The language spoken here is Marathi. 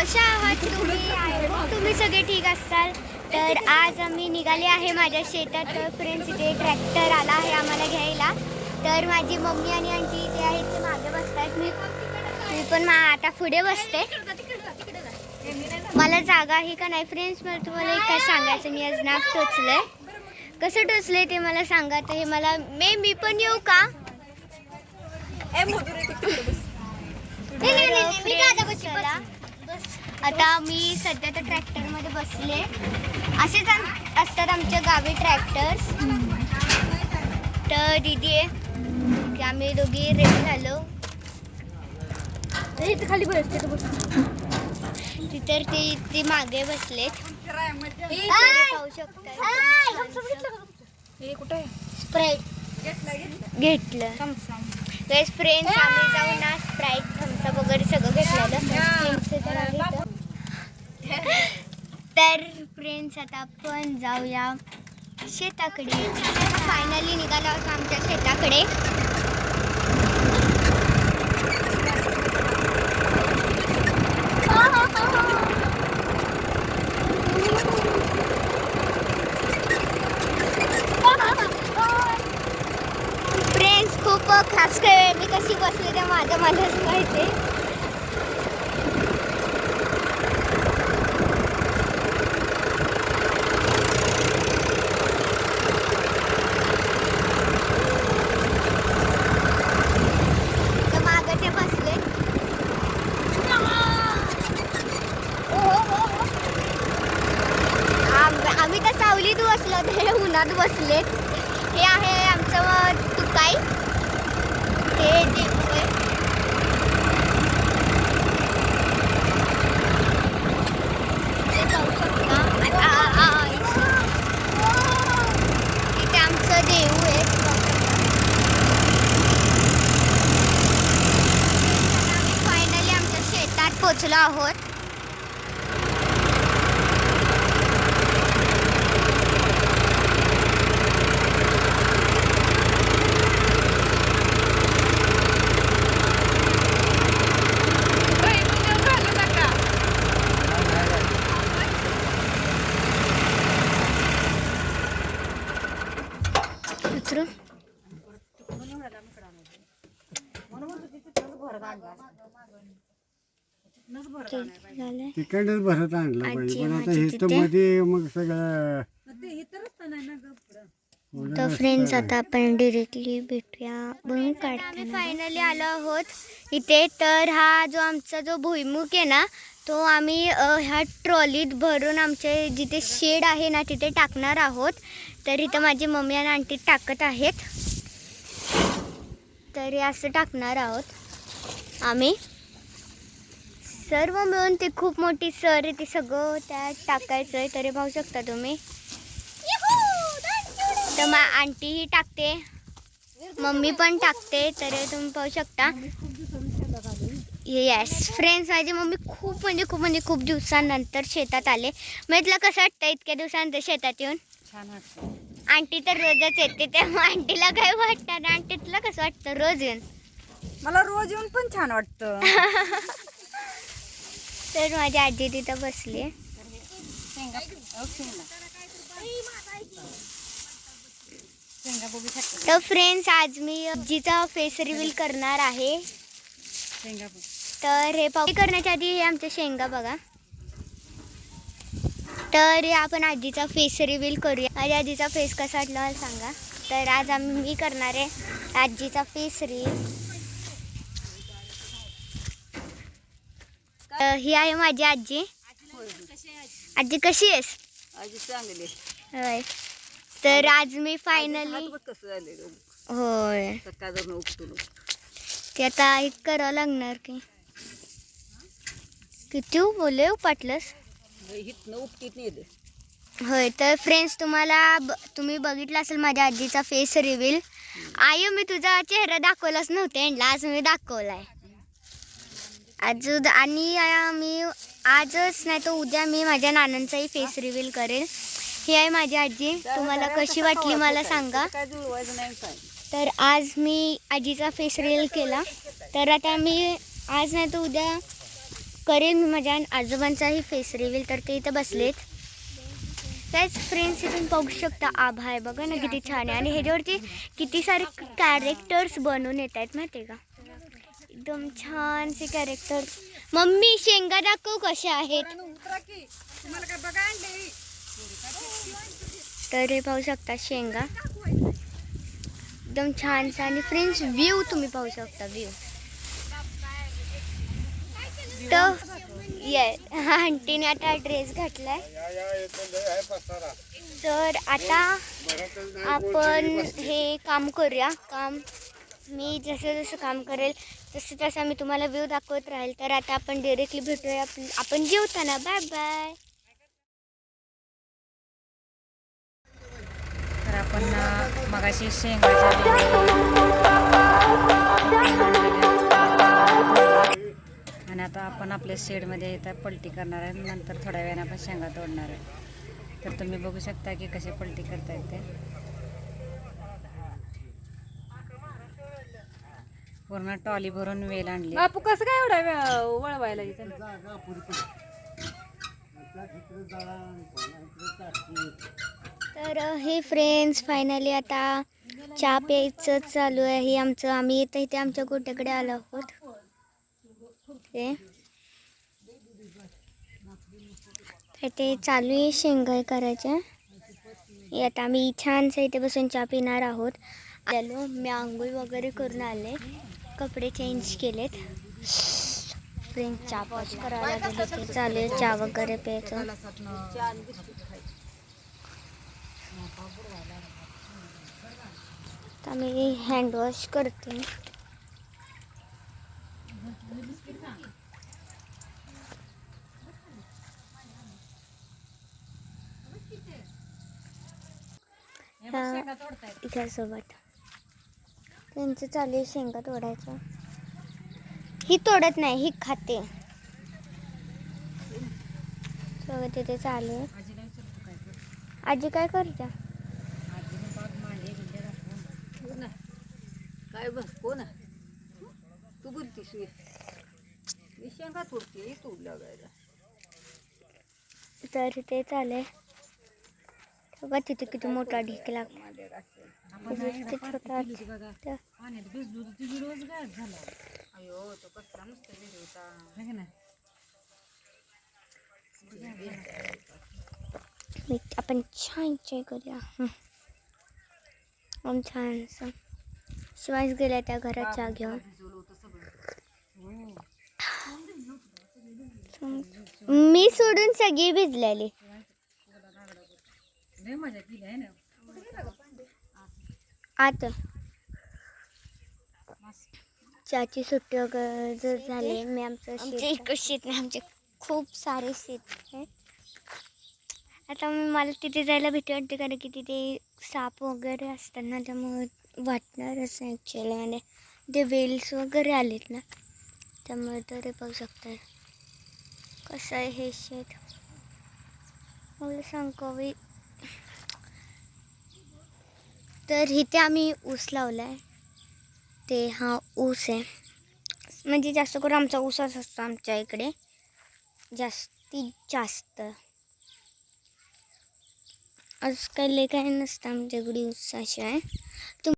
कशा आहात तुम्ही? तुम्ही सगळे ठीक असाल? तर आज आम्ही निघाले आहे माझ्या शेतात. तर फ्रेंड्स इथे ट्रॅक्टर आला आहे आम्हाला घ्यायला. तर माझी मम्मी आणि आंटी जे आहेत ते मागे बसतात मी मी पण मा आता पुढे बसते. मला जागा आहे का नाही फ्रेंड्स मला तुम्हाला एक काय सांगायचं मी आज नाक टोचलंय. कसं टोचलंय ते मला सांगा. तर हे मला मे मी पण येऊ का? नाही, नाही, मी. आता मी सध्या तर ट्रॅक्टरमध्ये बसले. असेच असतात आमच्या गावी ट्रॅक्टर्स. तर दीदी आहे. की आम्ही दोघी रेडी झालो. खाली बस तिथं ते ते मागे बसलेत. पाहू शकता. कुठे स्प्राईट घेतलं फ्रेंड्स आम्ही जाऊन ना स्प्राईट थम्सअप वगैरे सगळं घेतलेलं. तर फ्रेंड्स आता आपण जाऊया शेताकडे. फायनली निघालो आहोत आमच्या शेताकडे. फ्रेंड्स खूप खास काय मी कशी बसले ते माझ्या मलाच माहिती तर मागं ते बसले आम- आम्ही तर सावलीत बसलो ते उन्हात बसलेत हे आहे आमचं तुकाई हे जे आहे. ते पाहू शकता. आ- आ- आ- इथे. इथे आमचं देऊ आहे फायनली आमच्या शेतात पोचलो आहोत. झालं. तिकडच भरत आणलं पाहिजे आजी पण आता माझी इथं तिथे. मध्ये मग सगळं तर फ्रेंड्स आता आपण डिरेक्टली भेटूया बघून काढतो आम्ही फायनली आलो आहोत. इथे तर हा जो आमचा जो भुईमुख आहे ना तो आम्ही अ, ह्या ट्रॉलीत भरून आमचे जिथे शेड आहे ना तिथे टाकणार आहोत. तर इथं माझी मम्मी आणि आंटी टाकत आहेत. तर हे असं टाकणार आहोत आम्ही. सर्व मिळून ती खूप मोठी सर आहे ती सगळं त्यात टाकायचं आहे तरी पाहू शकता तुम्ही. तर मा आंटीही टाकते. मम्मी पण टाकते तर तुम्ही पाहू शकता. येस फ्रेंड्स माझी मम्मी खूप म्हणजे खूप म्हणजे खूप दिवसांनंतर शेतात आले. मग तुला कसं वाटतं इतक्या दिवसानंतर शेतात येऊन? आंटी तर रोजच येते तेव्हा आंटीला काय वाटतं? आंटी तुला कसं वाटतं? रोज येऊन? मला रोज येऊन पण छान वाटतं. तर माझी आजी तिथं बसली आहे. तर फ्रेंड्स आज मी आजीचा फेस रिव्हील करणार आहे. तर हे पाहू करण्याच्या आधी हे आमच्या शेंगा बघा. तर आपण आजीचा फेस रिव्हील करूया. माझ्या आजीचा फेस कसा वाटला मला सांगा. तर आज आम्ही मी करणार आहे आजीचा फेस रिव्हील ही आहे माझी आजी. आजी कशी आहेस? आजी चांगली होय. तर आज मी फायनली कसं झाले होय. सकाळ जर उपटून ते आता एक करावं लागणार की. किती बोले पाटलंस हितनं उपटीत नेलं होय तर फ्रेंड्स तुम्हाला तुम्ही बघितलं असेल माझ्या आजीचा फेस रिव्हील आय मी तुझा चेहरा दाखवलाच नव्हते आज मी दाखवलाय. आज आणि मी आजच नाही तर उद्या मी माझ्या नानांचाही फेस रिव्हील करेल ही आहे माझी आजी. तुम्हाला कशी वाटली मला सांगा. तर आज मी आजीचा फेस रिव्हील केला. तर आता मी आज नाही तर उद्या करेन मी माझ्या आजोबांचाही फेस रिव्हील तर ते इथं बसलेत. त्याच फ्रेंड्स इथून पाहू शकता. आभा आहे बघा ना किती छान आहे. आणि ह्याच्यावरती किती सारे कॅरेक्टर्स बनवून येत आहेत माहिती आहे का? एकदम छानसे कॅरेक्टर्स मम्मी शेंगा दाखव कशा आहेत? तर हे पाहू शकता शेंगा. एकदम छानसा आणि फ्रेंड्स व्ह्यू तुम्ही पाहू शकता व्ह्यू तर ये आंटीने आता ड्रेस घातलाय. तर आता आपण हे काम करूया. काम मी जसं जसं काम करेल तसं तसं मी तुम्हाला व्ह्यू दाखवत राहील. तर आता आपण डिरेक्टली भेटूया. आपण आपण जेवताना बाय बाय तर आपण मगाशी शेंगाच्या आणि आता आपण आपल्या शेडमध्ये इथं पलटी करणार आहे. नंतर थोड्या वेळाने आपण शेंगा तोडणार आहे. तर तुम्ही बघू शकता की कसे पलटी करतायत ते. पूर्ण टॉली भरून वेल आणली. बापू कसं काय एवढा वेळ वळवायला इथं? तर हे फ्रेंड्स फायनली आता चहा प्यायचं चालू आहे. हे आमचं आम्ही इथं इथे आमच्या गोट्याकडे आलो आहोत. ते तर ते चालू आहे शेंगाई करायच्या हे आता आम्ही छानसं इथे बसून चहा पिणार आहोत. आलो मी आंघोळ वगैरे करून आले. कपडे चेंज केलेत. फ्रेंड्स चहा वॉश करायला गेले ते चालू चहा वगैरे प्यायचं. तर मी हँडवॉश करते. त्यासोबत त्यांचं चालू आहे शेंगा तोडायचं. ही तोडत नाही ही खाते. सगळं तिथे चालू आहे. आजी काय करते? काय बघ कोण? तू बोलतीस शेंगा तोडते तू लागायला. तर ते चालेल बघा तिथे किती मोठा ढीक लागला किती छोटा तर पाण्यात भिजलो तर तुझी रोज गायब झाला अयो तो कसला मस्त विहीर होता है की नाही मी आपण छान चाय करूया। हं. आम छान असं शिवायच गेल्या त्या घरात चहा घेऊन। भिजवलं होतं सगळं मी सोडून सगळी भिजलेली. लय मज़ा केली आहे ना आता. चहाची सुट्टी वगैरे जर झाली मी आमचं आमचे इकडं शेत नाही आमचे खूप सारे शेत आहेत. आता मी मला तिथे जायला भीती वाटते कारण की तिथे साप वगैरे असतात ना त्यामुळे वाटणारच नाही म्हणजे ते वेल्स वगैरे आलेत ना त्यामुळे तर हे पाहू शकताय. कसं आहे हे शेत? मला सांगावी तर इथे आम्ही ऊस लावला आहे ते हा ऊस आहे. म्हणजे जास्त करून आमचा ऊसच असतो आमच्या इकडे. जास्तीत जास्त. आज काही लय काही नसतं आमच्याकडे ऊसाशिवाय तुम